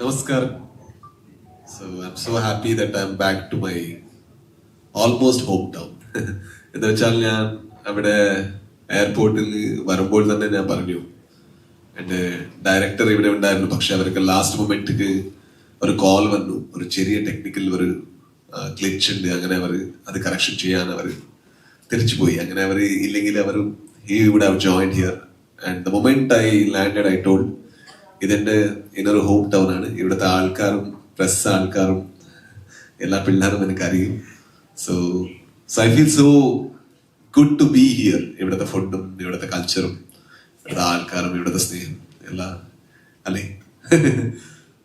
Namaskar. So happy that I am back to my almost hometown എന്ന് വെച്ചാൽ ഞാൻ അവിടെ എയർപോർട്ടിൽ വരുമ്പോൾ തന്നെ ഞാൻ പറഞ്ഞു. എന്റെ ഡയറക്ടർ ഇവിടെ ഉണ്ടായിരുന്നു. പക്ഷെ അവർക്ക് ലാസ്റ്റ് മൊമെന്റിക്ക് ഒരു കോൾ വന്നു. ഒരു ചെറിയ ടെക്നിക്കൽ ഒരു ഗ്ലിച്ച് ഉണ്ട്. അങ്ങനെ അവർ അത് കറക്ഷൻ ചെയ്യാൻ അവർ തിരിച്ചുപോയി. അങ്ങനെ അവർ ഇല്ലെങ്കിൽ അവർ he would have join here and the moment I landed I told ഇതെന്റെ ഇന്നൊരു ഹോം ടൗൺ ആണ്. ഇവിടുത്തെ ആൾക്കാരും പ്രസ് ആൾക്കാരും എല്ലാ പിള്ളേരും എനിക്ക് അറിയും so so I feel so good to be here ഇവിടുത്തെ ഫുഡും ഇവിടുത്തെ കൾച്ചറും ഇവിടുത്തെ ആൾക്കാരും ഇവിടുത്തെ സ്നേഹം എല്ലാ അല്ലേ?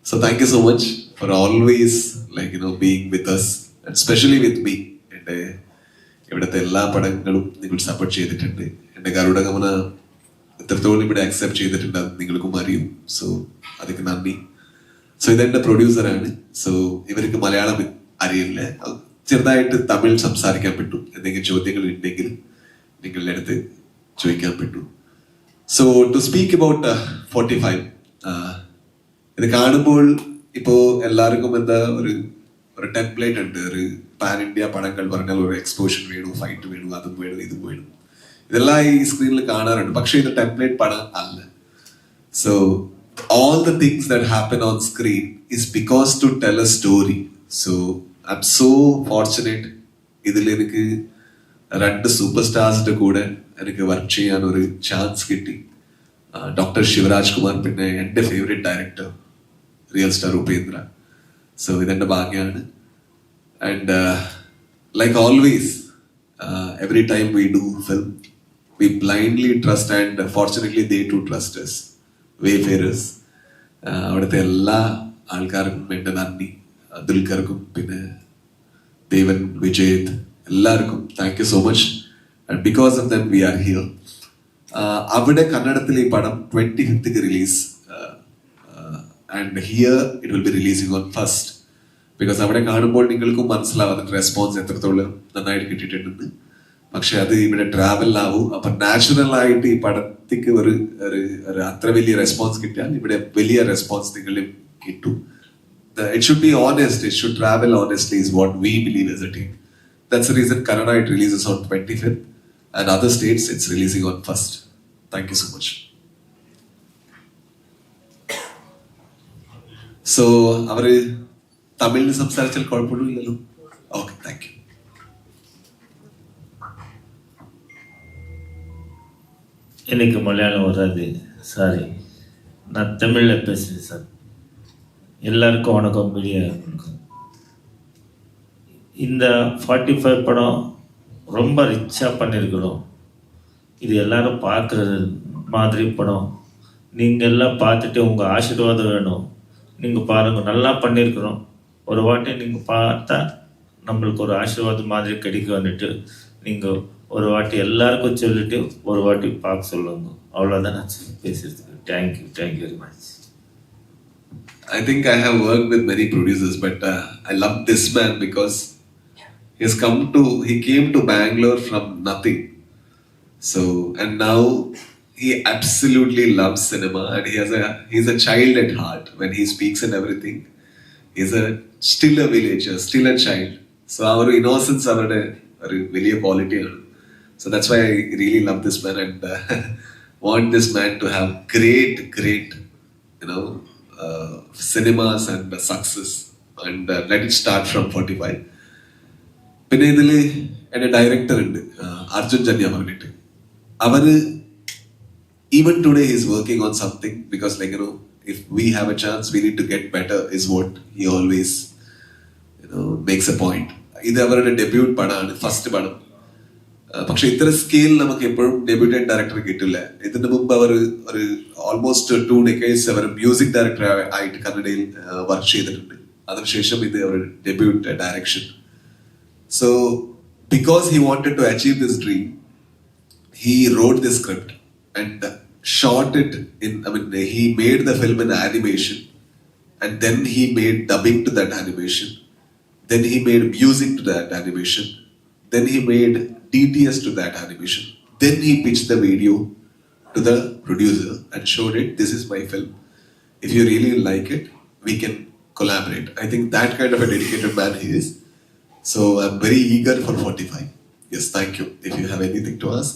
So thank you so much for always like you know being with us specially with me എന്റെ ഇവിടുത്തെ എല്ലാ പടങ്ങളും നിങ്ങൾ സപ്പോർട്ട് ചെയ്തിട്ടുണ്ട്. എന്റെ ഗരുഡഗമന എത്രത്തോളം ഇവിടെ അക്സെപ്റ്റ് ചെയ്തിട്ടുണ്ട് അത് നിങ്ങൾക്കും അറിയും. സോ അതൊക്കെ നന്ദി. സോ ഇതെന്റെ പ്രൊഡ്യൂസറാണ് സോ ഇവർക്ക് മലയാളം അറിയില്ല. ചെറുതായിട്ട് തമിഴ് സംസാരിക്കാൻ പറ്റും. എന്തെങ്കിലും ചോദ്യങ്ങൾ ഉണ്ടെങ്കിൽ നിങ്ങളുടെ അടുത്ത് ചോദിക്കാൻ പറ്റും. So to speak about forty five ഇത് കാണുമ്പോൾ ഇപ്പോ എല്ലാവർക്കും എന്താ ഒരു ഒരു ടെംപ്ലേറ്റ് ഉണ്ട്. ഒരു പാൻ ഇന്ത്യ പടങ്ങൾ പറഞ്ഞാൽ ഒരു എക്സ്പോഷൻ വേണു ഫൈറ്റ് വേണു അതും വേണു ഇതും വേണു. ഇതെല്ലാം ഈ സ്ക്രീനിൽ കാണാറുണ്ട്. പക്ഷേ ഇത് ടെംപ്ലേറ്റ് പടം അല്ല. So all the things that happen on screen is because to tell a story. So I'm so fortunate ഇതിൽ എനിക്ക് രണ്ട് സൂപ്പർ സ്റ്റാർസിന്റെ കൂടെ എനിക്ക് വർക്ക് ചെയ്യാൻ ഒരു ചാൻസ് കിട്ടി ഡോക്ടർ ശിവരാജ് കുമാർ പിന്നെ എന്റെ favourite director real star Upendra. So ഇതെന്റെ ഭാഗ്യമാണ് and like always every time we do film we blindly trust and fortunately they too trust us. Wayfarers. അവിടുത്തെ എല്ലാ ആൾക്കാർക്കും എന്റെ നന്ദി. ദുൽഖർക്കും പിന്നെ ദേവൻ വിജയത് എല്ലാവർക്കും thank you so much and because of them we are here അവിടെ കന്നഡത്തിൽ ഈ പടം twenty fifth release and here it will be releasing on first because അവിടെ കാണുമ്പോൾ നിങ്ങൾക്കും മനസ്സിലാവും റെസ്പോൺസ് എത്രത്തോളം നന്നായിട്ട് കിട്ടിയിട്ടുണ്ടെന്ന്. പക്ഷെ അത് ഇവിടെ ട്രാവൽ ആവും. അപ്പൊ നാച്ചുറൽ ആയിട്ട് ഈ പടത്തിക്ക് ഒരു ഒരു ഒരു അത്ര വലിയ റെസ്പോൺസ് കിട്ടിയാൽ ഇവിടെ വലിയ റെസ്പോൺസ് നിങ്ങളിൽ കിട്ടും. It should be honest it should travel honestly is what we believe as a team that's reason Kannada it releases on twenty fifth and other states it's releasing on first thank you so much so അവർ തമിഴിൽ സംസാരിച്ചാൽ കുഴപ്പമൊന്നുമില്ലല്ലോ? Okay thank you எனக்கு மலையாளம் வராது. Sorry நான் தமிழில் பேசுகிறேன் sir எல்லாருக்கும் வணக்கம் பெரிய வணக்கம். இந்த ஃபார்ட்டி ஃபைவ் படம் ரொம்ப ரிச்சாக பண்ணியிருக்கிறோம் இது எல்லாரும் பார்க்குற மாதிரி படம். நீங்கள் எல்லாம் பார்த்துட்டு உங்கள் ஆசீர்வாதம் வேணும். நீங்கள் பாருங்கள் நல்லா பண்ணியிருக்கிறோம் ஒரு வாட்டி நீங்கள் பார்த்தா நம்மளுக்கு ஒரு ஆசீர்வாதம் மாதிரி கிடைக்கும்னுட்டு நீங்கள் ஒரு வாட்டி எல்லாருக்கும் சொல்லிட்டு ஒரு வாட்டி பார்க்க சொல்லுங்க அவ்வளோதான் நான் பேசுறதுக்கு thank you thank you very much I think I have worked with many producers, but uh, I love this man because he has come to, he came to Bangalore from nothing. So, and now he absolutely loves cinema and he has a, he's a child at heart when he speaks and everything. He's a, still a villager, still a child. So, our innocence, our ഒരു വലിയ ക്വാളിറ്റിയാണ് so that's why I really love this man and want this man to have great great you know, uh, cinemas and uh, success. And uh, let it start from 45. പിന്നെ ഇതിൽ എന്റെ director ഉണ്ട് uh, Arjun Janya പറഞ്ഞിട്ട് അവർ even today is working on something because like you know if we have a chance we need to get better is what he always makes a point ഇത് അവരുടെ debut പടമാണ് first പടം ആ, പക്ഷെ ഇത്ര scale നമുക്ക് എപ്പോഴും ഡെബ്യൂട്ടഡ് ഡയറക്ടർ കിട്ടില്ല. ഇതിനു മുമ്പ് അവർ ഒരു ഓൾമോസ്റ്റ് ടു ഡെക്കേഴ്സ് അവർ മ്യൂസിക് ഡയറക്ടർ ആയിട്ട് കന്നഡയിൽ വർക്ക് ചെയ്തിട്ടുണ്ട്. അതിനുശേഷം ഇത് അവർ debut direction so because he wanted to achieve this dream he wrote the script and shot it in i mean he made the film in animation and then he made dubbing to that animation. Then he made music to that animation. Then he made dts to that animation then he pitched the video to the producer and showed it this is my film if you really like it we can collaborate. I think that kind of a dedicated man he is. So I'm very eager for 45. Yes, thank you. If you have anything to ask.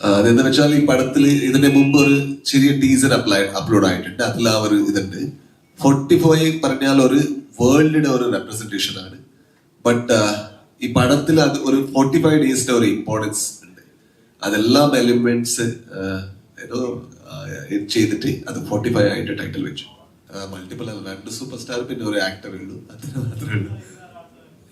അതെന്താ വെച്ചാൽ ഈ പടത്തിൽ ഇതിന്റെ മുമ്പ് ഒരു ചെറിയ teaser apply upload ആയിട്ടുണ്ട് അതിൽ ആ ഒരു ഇതുണ്ട് ഫോർട്ടി ഫൈവ് പറഞ്ഞാൽ ഒരു വേൾഡിന്റെ ഒരു റെപ്രസെന്റേഷൻ ആണ് ബട്ട് ഈ പടത്തിൽ അത് ഒരു ഫോർട്ടി ഫൈവ് ഡേയ്സിന്റെ ഒരു ഇമ്പോർട്ടൻസ് ഉണ്ട് അതെല്ലാം എലിമെന്റ്സ് ചെയ്തിട്ട് അത് ഫോർട്ടി ഫൈവ് ആയിട്ട് ടൈറ്റിൽ വെച്ചു. മൾട്ടിപ്പിൾ അല്ല രണ്ട് സൂപ്പർ സ്റ്റാർ പിന്നെ ഒരു ആക്ടർ ഉള്ളൂ. അത്ര മാത്രമേ ഉള്ളൂ.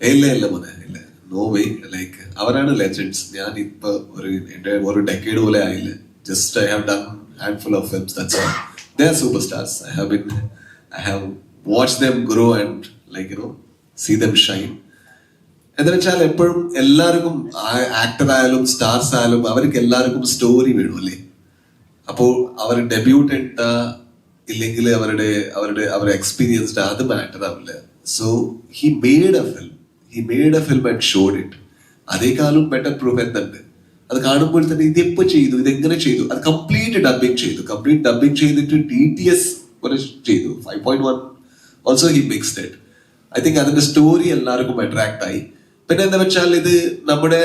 ഇല്ല ഇല്ല മോനെ ഇല്ല. നോ വേ ലൈക്ക് അവരാണ് ലെജൻഡ്സ് ഞാൻ ഇപ്പൊ ഒരു എന്റെ ഒരു ഡെക്കേഡ് പോലെ ആയില്ല. Just I have done of films that's all they are super stars I have been I have watch them grow and like you know see them shine എന്ന് വെച്ചാൽ എപ്പോഴും എല്ലാവർക്കും ആക്ടർ ആയാലും സ്റ്റാർസ് ആയാലും അവർക്ക് എല്ലാവർക്കും സ്റ്റോറി വേണം അല്ലേ? അപ്പോൾ അവർ ഡെബ്യൂട്ട് ഇട്ട ഇല്ലെങ്കിൽ അവരുടെ അവരുടെ അവരുടെ എക്സ്പീരിയൻസ്ഡ് അത് മാറ്റർ ആവില്ല. So he made a film he made a film and showed it അതേക്കാളും better proof എന്തുണ്ട്? അത് കാണുമ്പോൾ തന്നെ ഇതെപ്പോ ചെയ്തു ഇതെങ്ങനെ ചെയ്തു? അത് കംപ്ലീറ്റ് ഡബിങ് ചെയ്തു. കംപ്ലീറ്റ് ഡബിങ് ചെയ്തിട്ട് ഡി ടി എസ് ചെയ്തു. Five point one also he mixed it I think അതിന്റെ സ്റ്റോറി എല്ലാവർക്കും അട്രാക്ട് ആയി. പിന്നെ എന്താ വെച്ചാൽ ഇത് നമ്മുടെ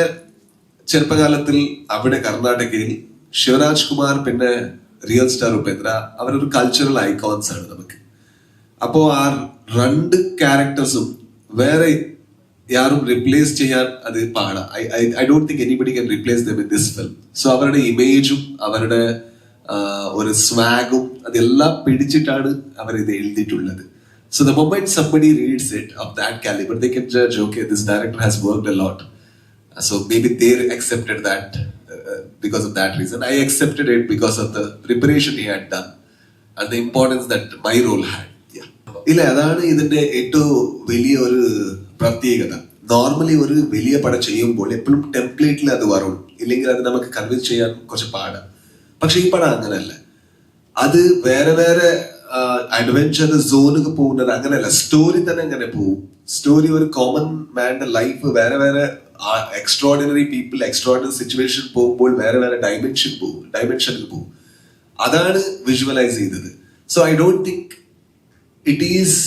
ചെറുപ്പകാലത്തിൽ അവിടെ കർണാടകയിൽ ശിവരാജ് കുമാർ പിന്നെ റിയൽ സ്റ്റാർ ഉപേന്ദ്ര അവരൊരു കൾച്ചറൽ ഐക്കോൺസ് ആണ് നമുക്ക്. അപ്പോ ആ രണ്ട് ക്യാരക്ടേഴ്സും വേറെ യാരും റിപ്ലേസ് ചെയ്യാൻ അത് പാടാ. I don't think anybody can replace them in this film so അവരുടെ ഇമേജും അവരുടെ ഒരു സ്വാഗും അതെല്ലാം പിടിച്ചിട്ടാണ് അവർ ഇത് എഴുതിയിട്ടുള്ളത്. So the moment somebody reads it of that calibre they can judge okay this director has worked a lot so maybe they accepted that uh, because of that reason. I accepted it because of the preparation he had done and the importance that my role had. ഇല്ല അതാണ് ഇതിന്റെ ഏറ്റവും വലിയ ഒരു പ്രത്യേകത. Normally ഒരു വലിയ പടം ചെയ്യുമ്പോൾ എപ്പോഴും ടെംപ്ലേറ്റിൽ അത് വരും ഇല്ലെങ്കിൽ അത് നമുക്ക് കൺവിൻസ് ചെയ്യാൻ കുറച്ച് പാടാണ് പക്ഷെ ഈ പടം അങ്ങനല്ല. അത് വേറെ വേറെ അഡ്വഞ്ചർ സോണുക്ക് പോകുന്നത് അങ്ങനെയല്ല. സ്റ്റോറി തന്നെ അങ്ങനെ പോകും. സ്റ്റോറി ഒരു കോമൺ മാൻഡ് ലൈഫ് വേറെ വേറെ എക്സ്ട്രോർഡിനറി പീപ്പിൾ എക്സ്ട്രോർഡിനറി സിറ്റുവേഷൻ പോകുമ്പോൾ വേറെ വേറെ ഡയമെൻഷൻ പോകും ഡയമെൻഷനിൽ പോകും. അതാണ് വിഷ്വലൈസ് ചെയ്തത്. So I don't think it is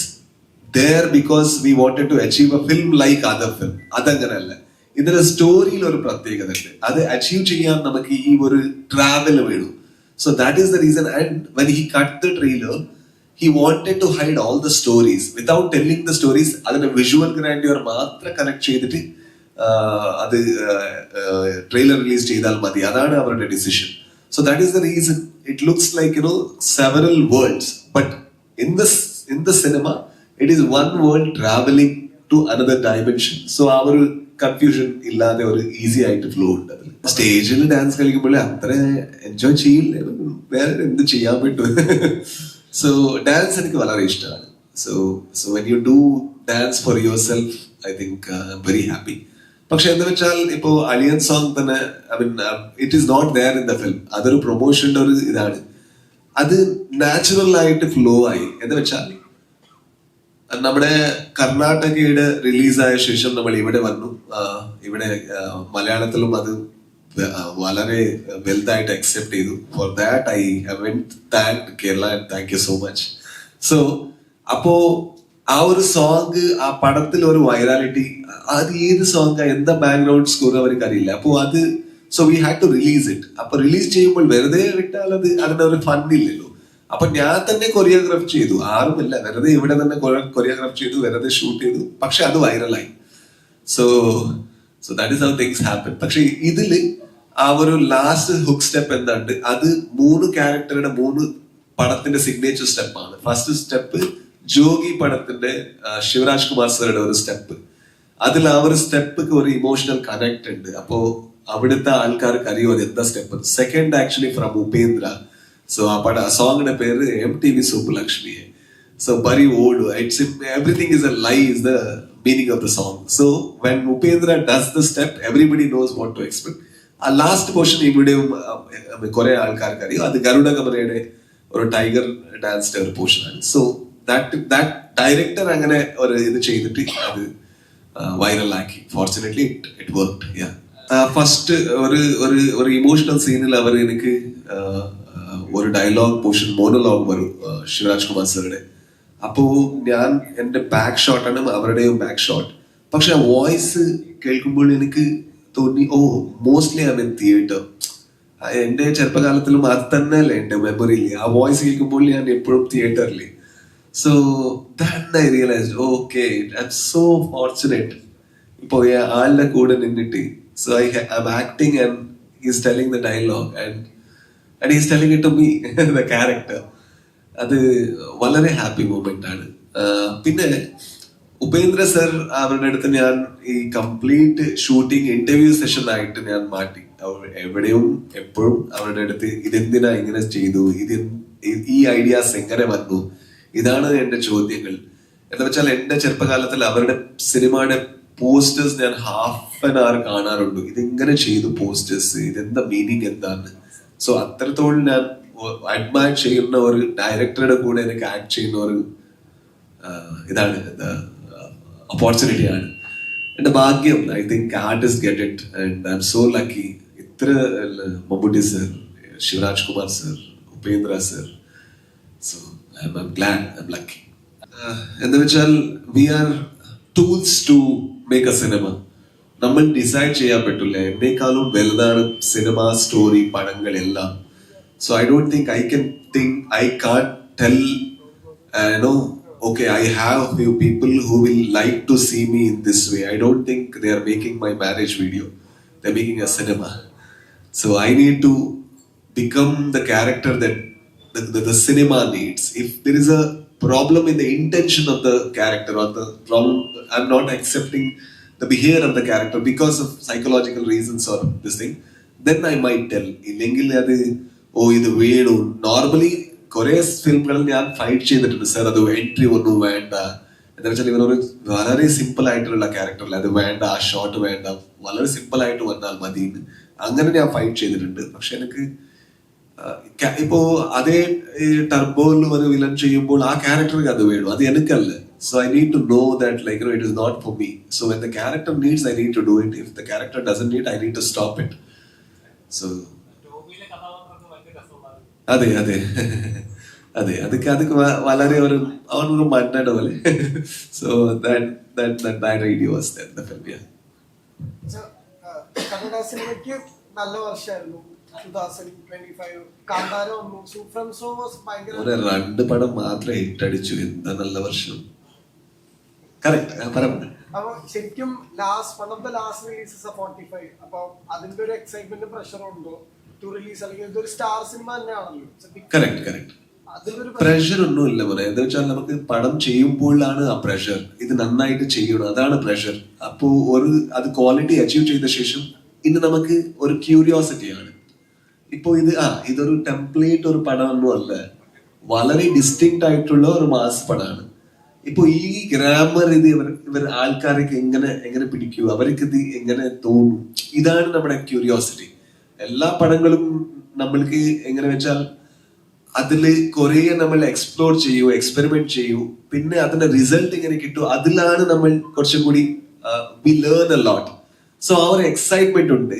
there because we wanted to achieve a film like other film അതങ്ങനെയല്ല ഇതിന്റെ സ്റ്റോറിയിൽ ഒരു പ്രത്യേകത ഉണ്ട് അത് അച്ചീവ് ചെയ്യാൻ നമുക്ക് ഈ ഒരു ട്രാവൽ വേണം. So that is the reason and when he cut the trailer he wanted to hide all the stories without telling the stories അതിന്റെ വിഷ്വൽ ഗ്രാൻഡിയർ മാത്രം കണക്ട് ചെയ്തിട്ട് അത് ട്രെയിലർ റിലീസ് ചെയ്താൽ മതി. അതാണ് അവരുടെ decision so that is the reason it looks like you know several worlds but in the in the cinema it is one world travelling to another dimension so ആ ഒരു confusion ഇല്ലാതെ ഒരു easy ആയിട്ട് flow ഉണ്ട് അതിൽ സ്റ്റേജിൽ dance കളിക്കുമ്പോൾ അത്ര എൻജോയ് ചെയ്യില്ല. വേറെ എന്ത് ചെയ്യാൻ പറ്റും? സോ ഡാൻസ് എനിക്ക് വളരെ ഇഷ്ടമാണ്. So so when you do dance for yourself I think very happy പക്ഷെ എന്ന് വെച്ചാൽ ഇപ്പോ അലിയൻ സോങ് തന്നെ I mean it is not there in the film അതൊരു പ്രൊമോഷന്റെ ഒരു ഇതാണ്. അത് നാച്ചുറൽ ആയിട്ട് ഫ്ലോ ആയി. എന്ന് വെച്ചാൽ നമ്മുടെ കർണാടകയുടെ റിലീസായ ശേഷം നമ്മൾ ഇവിടെ വന്നു. ഇവിടെ മലയാളത്തിലും അത് വളരെ വലുതായിട്ട് അക്സെപ്റ്റ് ചെയ്തു. For that I have thank Kerala thank you so much so അപ്പോ ആ ഒരു സോങ് ആ പടത്തിൽ ഒരു വൈറാലിറ്റി അത് ഏത് സോങ് എന്താ ബാക്ക്ഗ്രൗണ്ട് സ്കോർ അവർക്ക് അറിയില്ല അപ്പോ അത് so we had to release it അപ്പൊ റിലീസ് ചെയ്യുമ്പോൾ വെറുതെ വിട്ടാൽ അത് അതിന്റെ ഒരു ഫൺ ഇല്ലല്ലോ. അപ്പൊ ഞാൻ തന്നെ കൊറിയോഗ്രാഫ് ചെയ്തു. ആരുമില്ല വെറുതെ ഇവിടെ തന്നെ കൊറിയോഗ്രാഫ് ചെയ്തു വെറുതെ ഷൂട്ട് ചെയ്തു. പക്ഷെ അത് വൈറലായി so so that is how things happen പക്ഷെ ഇതിൽ ആ ഒരു ലാസ്റ്റ് ഹുക്ക് സ്റ്റെപ്പ് എന്താണ്ട്? അത് മൂന്ന് ക്യാരക്ടറുടെ മൂന്ന് പടത്തിന്റെ സിഗ്നേച്ചർ സ്റ്റെപ്പാണ് ഫസ്റ്റ് സ്റ്റെപ്പ് ജോഗി പടത്തിന്റെ ശിവരാജ് കുമാർ സാറുടെ ഒരു സ്റ്റെപ്പ് അതിൽ ആ ഒരു സ്റ്റെപ്പ് ഒരു ഇമോഷണൽ കണക്ട് ഉണ്ട്. അപ്പോ അവിടുത്തെ ആൾക്കാർക്ക് അറിയോ എന്താ step second actually from Upendra. So ആ പട സോങ്ങിന്റെ പേര് M T V Subbalakshmi so very old it's everything is a lie is the meaning of the song so when Upendra does the step everybody knows what to expect ആ last portion ഇവിടെയും കുറെ ആൾക്കാർക്ക് അറിയും. അത് ഗരുഡ കബറയുടെ ഒരു tiger ഡാൻസിന്റെ ഒരു പോർഷനാണ് സോ ദാറ്റ് ദാറ്റ് ഡയറക്ടർ അങ്ങനെ ഒരു ഇത് ചെയ്തിട്ട് അത് വൈറലാക്കി fortunately it it work first ഒരു ഒരു ഒരു ഇമോഷണൽ സീനിൽ അവർ എനിക്ക് ഒരു ഡയലോഗ് പോർഷൻ മോണോലോഗ് വരും ശിവരാജ് കുമാർ സാറുടെ അപ്പോ ഞാൻ എന്റെ ബാക്ക് ഷോട്ടാണ് അവരുടെയും ബാക്ക് ഷോട്ട് പക്ഷെ ആ വോയിസ് കേൾക്കുമ്പോൾ എനിക്ക് തോന്നി. Oh mostly I mean theatre എന്റെ ചെറുപ്പകാലത്തിലും അത് തന്നെയല്ലേ എന്റെ മെമ്മറിയിൽ ആ വോയിസ് കേൾക്കുമ്പോൾ ഞാൻ എപ്പോഴും തിയേറ്ററിൽ so that I realise okay so fortunate ഇപ്പൊ ഈ ആളുടെ കൂടെ നിന്നിട്ട് so I I'm acting and he's telling the dialogue and and he's telling it me the character അത് വളരെ ഹാപ്പി മൂമെന്റ് ആണ്. പിന്നെ ഉപേന്ദ്ര സർ അവരുടെ അടുത്ത് ഞാൻ ഈ കംപ്ലീറ്റ് ഷൂട്ടിംഗ് ഇന്റർവ്യൂ സെഷൻ ആയിട്ട് ഞാൻ മാറ്റി. അവർ എവിടെയും എപ്പോഴും അവരുടെ അടുത്ത് ഇതെന്തിനാ ഇങ്ങനെ ചെയ്തു? ഇത് ഈ ഐഡിയാസ് എങ്ങനെ വന്നു? ഇതാണ് എന്റെ ചോദ്യങ്ങൾ. എന്ന് വെച്ചാൽ എന്റെ ചെറുപ്പകാലത്തിൽ അവരുടെ സിനിമയുടെ പോസ്റ്റേഴ്സ് ഞാൻ ഹാഫ് ആൻ അവർ കാണാറുണ്ട്. ഇതെങ്ങനെ ചെയ്തു പോസ്റ്റേഴ്സ് ഇതെന്താ മീനിങ് എന്താണ് സോ അത്രത്തോളം ഞാൻ അഡ്മയർ ചെയ്യുന്ന ഒരു ഡയറക്ടറുടെ കൂടെ എനിക്ക് ആക്ട് ചെയ്യുന്ന ഒരു ഇതാണ് ഓപ്പർച്യൂണിറ്റി ആണ്. എന്റെ ഭാഗ്യം I think artist get it and I'm so lucky ഇത്ര Mammootty sir Shivaraj Kumar sir Upendra sir so I'm glad I'm lucky എന്ന് വെച്ചാൽ we are tools to make a cinema നമ്മൾ ഡിസൈഡ് ചെയ്യാൻ പറ്റില്ല. എന്നേക്കാളും വലുതാണ് cinema story പടങ്ങളെല്ലാം. So I don't think I can think I can't tell no okay i have few people who will like to see me in this way i don't think they are making my marriage video they're making a cinema so i need to become the character that the, the, the cinema needs if there is a problem in the intention of the character or the problem i'm not accepting the behavior of the character because of psychological reasons or this thing then i might tell ഇല്ലെങ്കിൽ അത് ഓ ഇത് Venu normally കുറെ ഫിലിമുകളിൽ ഞാൻ fight ചെയ്തിട്ടുണ്ട്. Sir അത് entry ഒന്നും വേണ്ട. എന്താ വെച്ചാൽ ഇവരൊരു വളരെ സിമ്പിൾ ആയിട്ടുള്ള ക്യാരക്ടറിൽ അത് വേണ്ട ആ ഷോട്ട് വേണ്ട. വളരെ സിമ്പിൾ ആയിട്ട് വന്നാൽ മതി. അങ്ങനെ ഞാൻ ഫൈറ്റ് ചെയ്തിട്ടുണ്ട്. പക്ഷെ എനിക്ക് ഇപ്പോ അതേ ടർബോയിൽ ഒരു വിലൻ ചെയ്യുമ്പോൾ ആ ക്യാരക്ടർക്ക് അത് വേണം. അത് എനിക്കല്ല. So I need to know that like it is not for me so when the character needs I need to do it if the character doesn't need I need to stop it so ടോബിയിലെ കഥാപാത്രങ്ങൾക്ക് ഭയങ്കര രസമുള്ളതാണ് അതെ. അതെ അതെ അതൊക്കെ അതൊക്കെ വളരെ ഒരു അവനൊരു മണ്ണട പോലെ. So that radio was the film ച- ആ, കന്നഡ സിനിമയ്ക്ക് നല്ല വർഷമായിരുന്നു. സോ ഒരു രണ്ട് പടം മാത്രമേ ഹിറ്റടിച്ചു എന്താ നല്ല വർഷം? അപ്പൊ ശരിക്കും last one of the last releases forty five അപ്പൊ അതിന്റെ ഒരു എക്സൈറ്റ്മെന്റ് പ്രഷറും ഉണ്ടോ? ടു റിലീസ് അല്ലെങ്കിൽ ഇതൊരു സ്റ്റാർ സിനിമ തന്നെയാണല്ലോ. So, ഒന്നും ഇല്ല പറയാം പ്രഷർ എന്താ വെച്ചാൽ നമുക്ക് പടം ചെയ്യുമ്പോഴാണ് ആ പ്രഷർ ഇത് നന്നായിട്ട് ചെയ്യണം. അതാണ് പ്രഷർ അപ്പോ ഒരു അത് ക്വാളിറ്റി അച്ചീവ് ചെയ്ത ശേഷം ഇന്ന് നമുക്ക് ഒരു ക്യൂരിയോസിറ്റിയാണ് ഇപ്പോ ഇത് ആ ഇതൊരു ടെംപ്ലേറ്റ് ഒരു പടമൊന്നും അല്ല. വളരെ ഡിസ്റ്റിങ് ആയിട്ടുള്ള ഒരു മാസ് പടമാണ്. ഇപ്പൊ ഈ ഗ്രാമർ ഇത് ഇവർ ഇവർ ആൾക്കാർക്ക് എങ്ങനെ എങ്ങനെ പിടിക്കൂ? അവർക്ക് ഇത് എങ്ങനെ തോന്നും? ഇതാണ് നമ്മുടെ ക്യൂരിയോസിറ്റി എല്ലാ പടങ്ങളും നമ്മൾക്ക് എങ്ങനെ വെച്ചാൽ അതിൽ കുറേ നമ്മൾ എക്സ്പ്ലോർ ചെയ്യൂ എക്സ്പെരിമെന്റ് ചെയ്യൂ പിന്നെ അതിന്റെ റിസൾട്ട് ഇങ്ങനെ കിട്ടും. അതിലാണ് നമ്മൾ കുറച്ചും കൂടി we learn a lot so ആ ഒരു എക്സൈറ്റ്മെന്റ് ഉണ്ട്.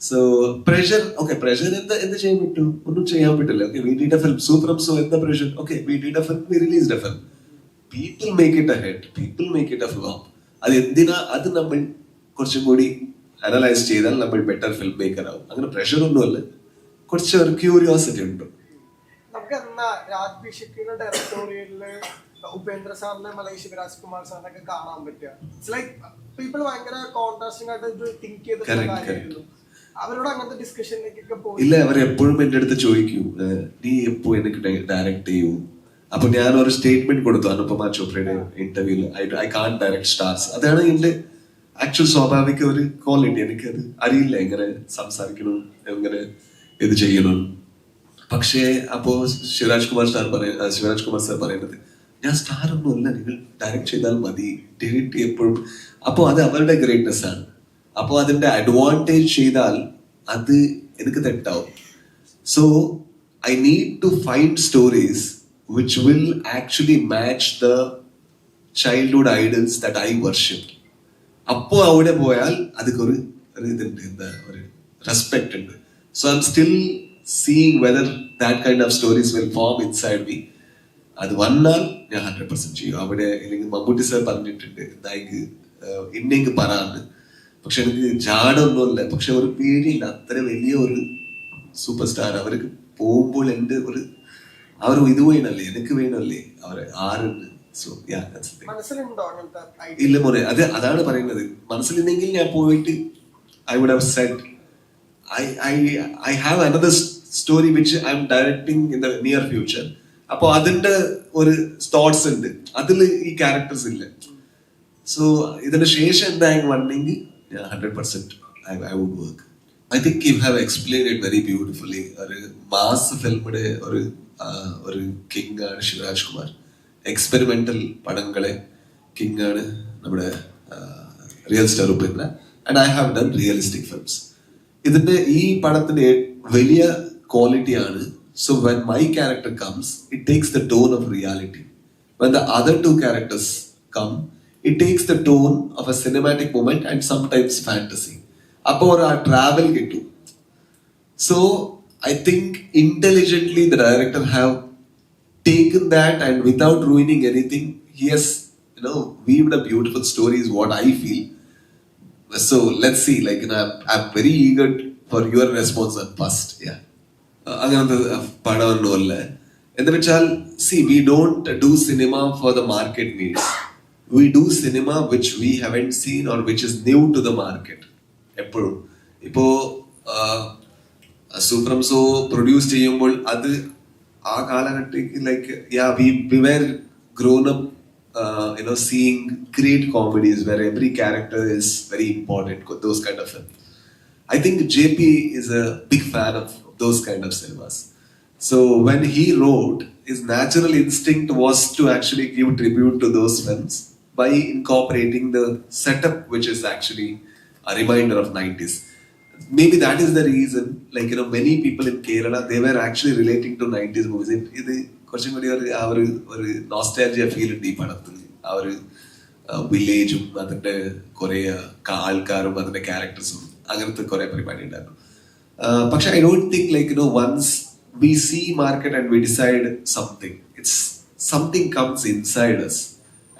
സോ പ്രഷർ ഓക്കെ പ്രഷർ എന്താ എന്ത് ചെയ്യാൻ പറ്റും? ഒന്നും ചെയ്യാൻ പറ്റില്ല. Okay we did film Su From So എന്താ pressure okay we did film we released film people make it a hit people make it a flop അത് എന്തിനാ? അത് നമ്മൾ കുറച്ചും കൂടി അനലൈസ് ചെയ്താൽ നമ്മൾ ബെറ്റർ ഫിലിം മേക്കർ ആവും. അങ്ങനെ പ്രഷർ ഒന്നുമല്ല. കുറച്ച് ക്യൂരിയോസിറ്റി ഉണ്ട്. നമുക്ക് എന്നാ രാജ് ഡയറക്ടോറിയലിൽ ഉപേന്ദ്ര സാറിനെ മലൈ ശിവരാജ് കുമാർ സാറിനെ ഒക്കെ കാണാൻ പറ്റുക. ഇറ്റ്സ് ലൈക് പീപ്പിൾ ഭയങ്കര കോൺട്രാസ്റ്റിംഗ് ആയിട്ട് തിങ്ക് ചെയ്തിട്ടുള്ള കാര്യമായിരുന്നു. അവരോട് അങ്ങനത്തെ ഡിസ്കഷനിലേക്കൊക്കെ പോയി. ഇല്ല അവർ എപ്പോഴും എന്റെ അടുത്ത് ചോദിക്കൂ നീ എപ്പോ എനിക്ക് ഡയറക്ട് ചെയ്യൂ? അപ്പൊ ഞാൻ ഒരു സ്റ്റേറ്റ്മെന്റ് കൊടുത്തു അനുപമ ചോപ്രയുടെ ഇന്റർവ്യൂൽ ഐ കാൺ ഡയറക്ട് സ്റ്റാർസ് അതാണ് എന്റെ ആക്ച്വൽ സ്വാഭാവിക ഒരു ക്വാളിറ്റി എനിക്കത് അറിയില്ല എങ്ങനെ സംസാരിക്കണം എങ്ങനെ ഇത് ചെയ്യണം. പക്ഷേ അപ്പോ ശിവരാജ് കുമാർ സാർ പറയുന്നത് ശിവരാജ് കുമാർ സാർ പറയുന്നത് ഞാൻ സ്റ്റാർ ഒന്നുമല്ല നിങ്ങൾ ഡയറക്റ്റ് ചെയ്താൽ മതി ഡിറക്റ്റ് എപ്പോഴും. അപ്പോ അത് അവരുടെ ഗ്രേറ്റ്നെസ് ആണ്. അപ്പോ അതിന്റെ അഡ്വാന്റേജ് ചെയ്താൽ അത് എനിക്ക് തെറ്റാവും. So I need to find stories which will actually match the childhood idols the time worship അപ്പോ അവിടെ പോയാൽ അതൊക്കെ ഒരു ഇതുണ്ട് എന്താ ഒരു റെസ്പെക്ട് ഉണ്ട്. So I'm still seeing whether that kind of stories will form inside me അത് വന്നാൽ ഞാൻ ഹൺഡ്രഡ് പെർസെന്റ് ചെയ്യും. അവിടെ അല്ലെങ്കിൽ മമ്മൂട്ടി സാർ പറഞ്ഞിട്ടുണ്ട് നായിക്ക് ഇന്നെങ്ക് പറയാന്ന്. പക്ഷെ എനിക്ക് ജാടൊന്നുമില്ല പക്ഷെ ഒരു പേടിയില്ല അത്ര വലിയ ഒരു സൂപ്പർ സ്റ്റാർ അവർക്ക് പോകുമ്പോൾ എന്റെ ഒരു അവർ ഇത് വേണമല്ലേ എനിക്ക് വേണമല്ലേ അവർ ആരുണ്ട് സോ? ഇല്ല മോനെ അത് അതാണ് പറയുന്നത്. മനസ്സിലുണ്ടെങ്കിൽ ഞാൻ പോയിട്ട് I would have set I I I have another story which I'm directing in the near future അപ്പോൾ അതിന്റെ ഒരു തോട്ട്സ് ഉണ്ട്. അതിൽ ഈ ക്യാരക്ടേഴ്സ് ഇല്ല. സോ ഇതിന് ശേഷം എന്തായാലും വന്നെങ്കിൽ hundred percent I I would work I think you have explain it very beautifully ഒരു മാസ് ഫിലിമിന്റെ ഒരു ഒരു കിങ് ആണ് ശിവരാജ് കുമാർ എക്സ്പെരിമെന്റൽ പടങ്ങളെ കിങ് ആണ് നമ്മുടെ റിയൽ സ്റ്റാർ ഉപ്പിന്റെ and I have done realistic films ഇതിന്റെ ഈ പടത്തിന്റെ വലിയ ക്വാളിറ്റി ആണ് so when my character comes it takes the tone of reality when the other two characters come it takes the tone of a cinematic moment and sometimes fantasy അപ്പോൾ ഒരു ആ travel കിട്ടും So I think intelligently the director have taken that and without ruining anything, he has you know weaved a beautiful story is what I feel. So let's see. Like you know, I'm, I'm very eager for your response on first. Yeah. Uh, അങ്ങനത്തെ പടമൊന്നുമല്ല എന്ന് വെച്ചാൽ see we don't do cinema for the market needs we do cinema which we haven't seen or which is new to the market എപ്പോഴും. ഇപ്പോ Su From so produce ചെയ്യുമ്പോൾ അത് ആ കാലഘട്ടത്തിൽ like yeah we we were grown up you know seeing great comedies where every character is very important those kind of film I think JP is a big fan of those kind of cinemas. So when he wrote, his natural instinct was to actually give tribute to those films by incorporating the setup, which is actually a reminder of 90s. Maybe that is the reason, like you know, many people in Kerala they were actually relating to 90s movies. It, it, കൂടി ഒരു ആ ഒരു ഒരു നോസ്റ്റാലജിയ feel ഉണ്ട് അതിന്റെ കുറെ ആൾക്കാരും അതിന്റെ ക്യാരക്ടേഴ്സും അങ്ങനത്തെ കുറേ പരിപാടി ഉണ്ടായിരുന്നു പക്ഷെ I don't think like you know once we see market and we decide something it's something comes inside us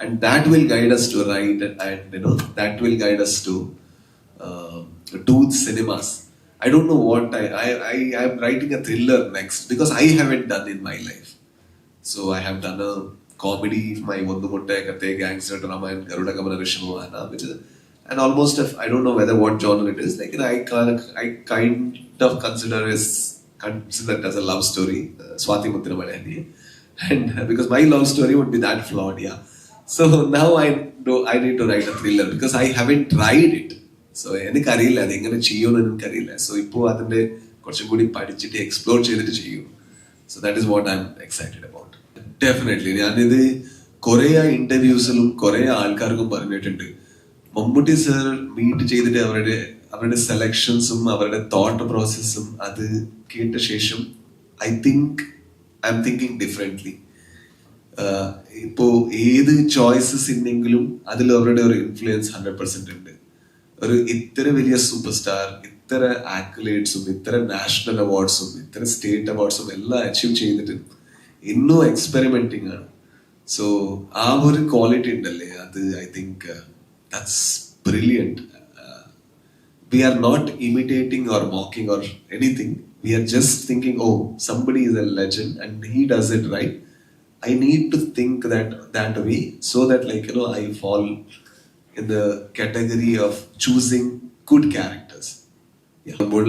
and that will guide us to write and you know that will guide us to uh, do cinemas i don't know what i i i am writing a thriller next because i haven't done in my life so I have done a comedy, my Vandu Mutte, Kate, Gangster Drama, and Garuda Gamana Rishamavana, which is, and almost, if, I don't know whether what genre it is, like, you know, I, kind I kind of consider is considered as a love story, uh, Swati Muttiramalani, and uh, because my love story would be that flawed, yeah. So now I know I need to write a thriller because I haven't tried it. So എനിക്കറിയില്ല അത് എങ്ങനെ ചെയ്യുമെന്ന് എനിക്കറിയില്ല so ഇപ്പോൾ അതിന്റെ കുറച്ചും കൂടി പഠിച്ചിട്ട് എക്സ്പ്ലോർ ചെയ്തിട്ട് ചെയ്യും so that is what I'm excited about definitely ഞാനിത് കുറെ ഇന്റർവ്യൂസിലും കുറെ ആൾക്കാർക്കും പറഞ്ഞിട്ടുണ്ട് മമ്മൂട്ടി സർ മീറ്റ് ചെയ്തിട്ട് അവരുടെ അവരുടെ സെലക്ഷൻസും അവരുടെ തോട്ട് പ്രോസസ്സും അത് കേട്ട ശേഷം I think I'm thinking differently ഇപ്പോ ഏത് ചോയ്സസ് ഉണ്ടെങ്കിലും അതിൽ അവരുടെ ഒരു ഇൻഫ്ലുവൻസ് ഹൺഡ്രഡ് പെർസെന്റ് ഉണ്ട് ഒരു ഇത്ര വലിയ സൂപ്പർ സ്റ്റാർ ഇത്ര ആക്കുലേറ്റ്സും ഇത്ര നാഷണൽ അവാർഡ്സും ഇത്ര സ്റ്റേറ്റ് അവാർഡ്സും എല്ലാം അച്ചീവ് ചെയ്തിട്ട് ഇന്നും എക്സ്പെരിമെന്റിങ് ആണ്. സോ ആ ഒരു ക്വാളിറ്റി ഉണ്ടല്ലേ അത് I think that's brilliant we are not imitating or mocking or anything. We are just thinking, oh, somebody is a legend and he does it right. I need to think that that way so that like you know I fall in the category of choosing good characters. നമ്മൾ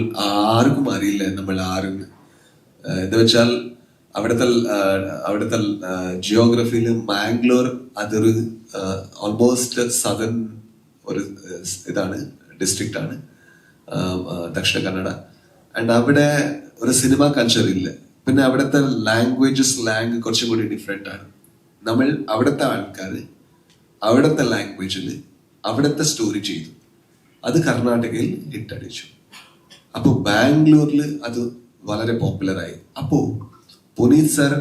ആർക്കും അറിയില്ല നമ്മൾ ആരെന്ന് എന്ന് വെച്ചാൽ അവിടുത്തെ അവിടുത്തെ ജിയോഗ്രഫിയിൽ മാംഗ്ലൂർ അതൊരു ഓൾമോസ്റ്റ് സദൻ ഒരു ഇതാണ് ഡിസ്ട്രിക്റ്റ് ആണ് ദക്ഷിണ കന്നഡ. ആൻഡ് അവിടെ ഒരു സിനിമ കൾച്ചർ ഇല്ല. പിന്നെ അവിടുത്തെ ലാംഗ്വേജ് സ്ലാങ് കുറച്ചും കൂടി ഡിഫറെന്റ് ആണ്. നമ്മൾ അവിടുത്തെ ആൾക്കാർ അവിടുത്തെ ലാംഗ്വേജിൽ അവിടുത്തെ സ്റ്റോറി ചെയ്തു. അത് കർണാടകയിൽ ഹിറ്റടിച്ചു അപ്പോൾ ബാംഗ്ലൂരിൽ അത് വളരെ പോപ്പുലറായി അപ്പോൾ പുനീത് സർ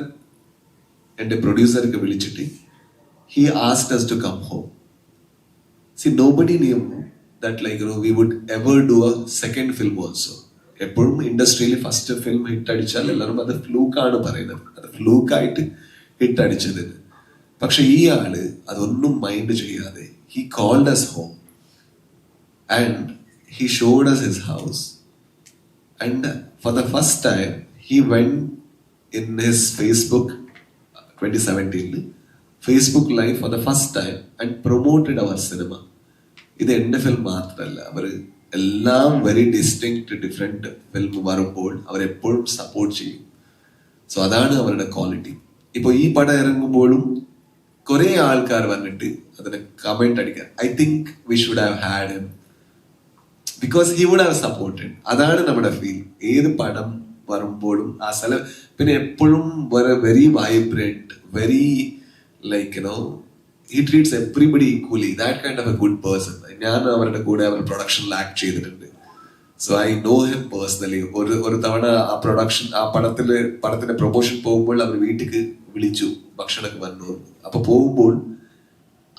എന്റെ പ്രൊഡ്യൂസർക്ക് വിളിച്ചിട്ട് he asked us to come home see nobody knew that like you know we would ever do a second film also. എപ്പോഴും ഇൻഡസ്ട്രിയിൽ ഫസ്റ്റ് ഫിലിം ഹിറ്റ് അടിച്ചാൽ എല്ലാവരും അത് ഫ്ലൂക്കാണ് പറയുന്നത്. അത് ഫ്ലൂക്കായിട്ട് ഹിറ്റ് അടിച്ചത് പക്ഷെ ഈ ആൾ അതൊന്നും മൈൻഡ് ചെയ്യാതെ he called us home and he showed us his house and for the first time he went in his Facebook twenty സെവന്റീനിൽ Facebook live for the first time and promoted our cinema ഇത് എന്റെ film മാത്രമല്ല. അവർ എല്ലാം very distinct different film വരുമ്പോൾ അവരെപ്പോഴും support ചെയ്യും. So അതാണ് അവരുടെ quality ഇപ്പോൾ ഈ പടം ഇറങ്ങുമ്പോഴും കുറേ ആൾക്കാർ വന്നിട്ട് അതിന് കമന്റ് അടിക്കാൻ. I think we should have had him because he would have supported അതാണ് നമ്മുടെ ഫീൽ ഏത് പടം വരുമ്പോഴും ആ സ്ഥലം പിന്നെ എപ്പോഴും very vibrant very like you know he treats everybody equally that kind of a good person ഞാൻ അവരുടെ കൂടെ അവരുടെ പ്രൊഡക്ഷനിൽ ആക്ട് ചെയ്തിട്ടുണ്ട്. So I know him personally ഒരു ഒരു തവണ ആ പ്രൊഡക്ഷൻ ആ പടത്തിൽ പടത്തിന്റെ പ്രൊമോഷൻ പോകുമ്പോൾ അവർ വീട്ടിലേക്ക് വിളിച്ചു ഭക്ഷണമൊക്കെ വന്നു. അപ്പൊ പോകുമ്പോൾ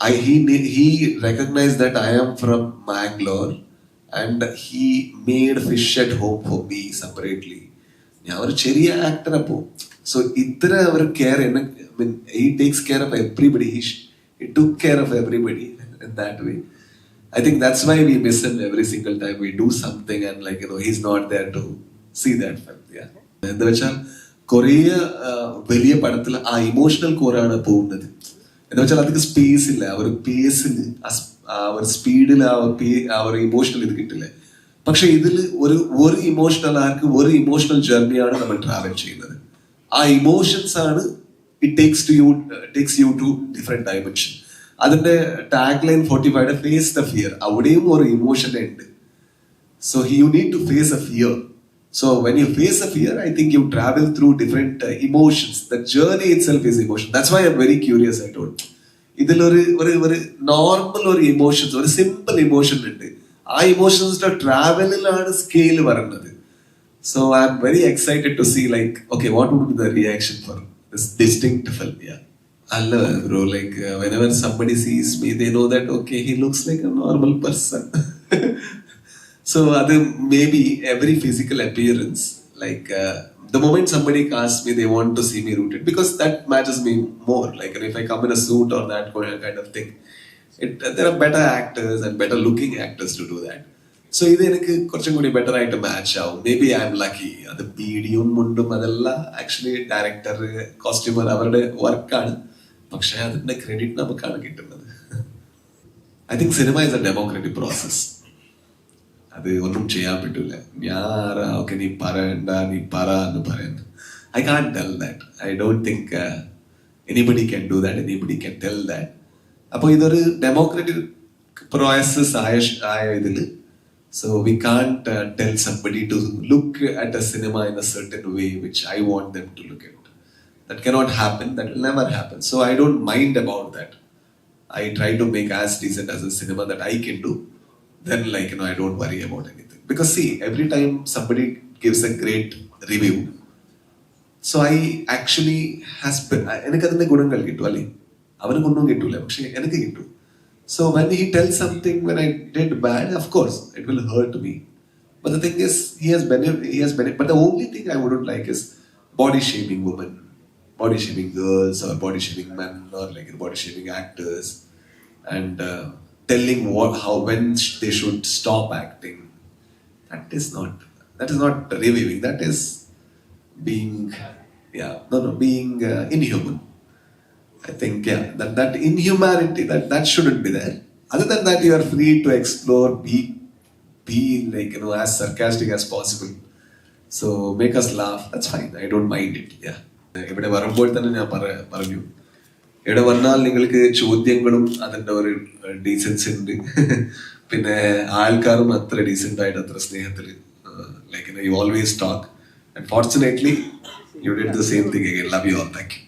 I he he recognise that I am from Mangalore and he made fish at home for be separately ഞാൻ ഒരു ചെറിയ ആക്ടർ അപ്പോ. സോ ഇത്ര അവർ കെയർ എന്നെ mean he takes care of everybody he he of everybody in that way. I think that's why we miss him every single time we do something and like you know he's not there to see that film. Yeah. എന്താ വെച്ചാൽ കുറേ വലിയ പടത്തിൽ ആ emotional കോറാണ് പോകുന്നത് എന്ന് വെച്ചാൽ അതിന് സ്പേസ് ഇല്ല ആ ഒരു പേസിന് ആ ഒരു സ്പീഡിൽ ആ ഒരു പേ- ആ ഒരു ഇമോഷണൽ ഇത് കിട്ടില്ല പക്ഷെ ഇതിൽ ഒരു ഒരു ഇമോഷണൽ ആർക്ക് ഒരു ഇമോഷണൽ ജേർണിയാണ് നമ്മൾ ട്രാവൽ ചെയ്യുന്നത് ആ ഇമോഷൻസ് ആണ് it takes to you takes you to different dimension അതിന്റെ tag line forty five face the fear അവിടെയും ഒരു ഇമോഷൻ ഉണ്ട്. So you need to face a fear so when you face a fear I think you travel through different emotions the journey itself itself emotion that's why I'm very curious I told ഇതിലൊരു ഒരു ഒരു normal ഒരു emotions ഒരു simple emotion ഉണ്ട്. ആ ഇമോഷൻസിന്റെ ട്രാവലിലാണ് scale വരുന്നത് so I'm very excited to see like okay what would be the reaction for Distinct, distinctful. I love it, bro. Like uh, whenever somebody sees me, they know that okay, he looks like a normal person. so other maybe every physical appearance, like uh, the moment somebody casts me, they want to see me rooted because that matches me more. Like if I come in a suit or that kind of thing, it, there are better actors and better looking actors to do that. So ഇത് എനിക്ക് കുറച്ചും കൂടി better ആയിട്ട് match ആവും. Maybe I'm lucky അത് പീഡിയും മുണ്ടും അതല്ല. ആക്ച്വലി ഡയറക്ടർ കോസ്റ്റ്യൂമർ അവരുടെ വർക്കാണ് പക്ഷെ അതിന്റെ ക്രെഡിറ്റ് നമുക്കാണ് കിട്ടുന്നത്. I think cinema is a democratic process അത് ഒന്നും ചെയ്യാൻ പറ്റൂല. ഞാൻ ഓക്കെ നീ പറയണ്ട നീ പറ എന്ന് പറയുന്നു I can tell that I don't think anybody can do that anybody can tell that അപ്പോൾ ഇതൊരു ഡെമോക്രാറ്റിക് പ്രോസസ് ആയ ആയ ഇതിൽ so we can't tell somebody to look at a cinema in a certain way which I want them to look at that cannot happen that will never happen so i don't mind about that i try to make as decent as a cinema that i can do then like you know i don't worry about anything because see every time somebody gives a great review so i actually has എനിക്ക് അതിന്റെ ഗുണങ്ങൾ കിട്ടും അല്ലേ അവനക്കൊന്നും കിട്ടൂല പക്ഷെ എനിക്ക് കിട്ടും so when he tells something when i did bad of course it will hurt me. But the thing is he has benefit he has benefit but the only thing i wouldn't like is body shaming women. Body shaming girls or body shaming men or like body shaming actors. And uh, telling what how when they should stop acting. That is not that is not reviewing that is being yeah no no being uh, inhuman i think yeah that that inhumanity that that shouldn't be there other than that you are free to explore be be like you know as sarcastic as possible so make us laugh that's fine i don't mind it yeah ഇവിടെ വരുമ്പോൾ തന്നെ ഞാൻ പറ- പറഞ്ഞു ഇവിടെ വന്നാൽ നിങ്ങൾക്ക് ചോദ്യങ്ങളും അതിന്റെ ഒരു ഡീസൻസി ഉണ്ട് പിന്നെ ആൾക്കാരും അത്ര ഡീസെന്റ് ആയിട്ട് അത്ര സ്നേഹത്തിൽ like you always talk and fortunately you did the same thing love you all thank you